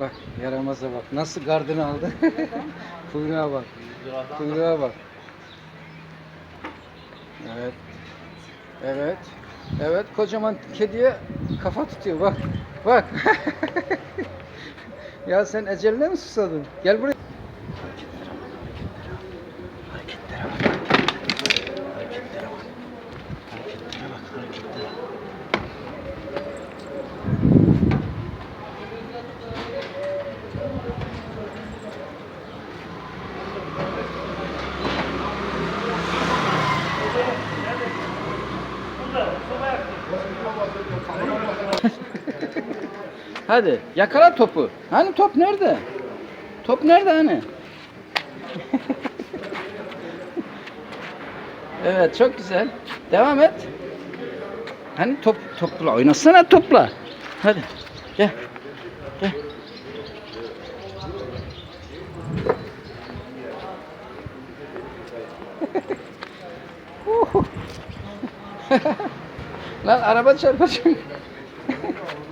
Bak yaramaza bak. Nasıl gardını aldı. Kuyruğa bak. Kuyruğa bak. Evet. Evet. Evet kocaman kediye kafa tutuyor bak. Bak. ya sen eceline mi susadın? Gel buraya. Hareketlere bak. Hareketlere bak. Hareketlere bak. Hareketlere bak. Hadi yakala topu. Hani top nerede? Top nerede hani? evet çok güzel. Devam et. Hani top topla oynasana topla. Hadi gel. Gel. Lan araba çarpacak.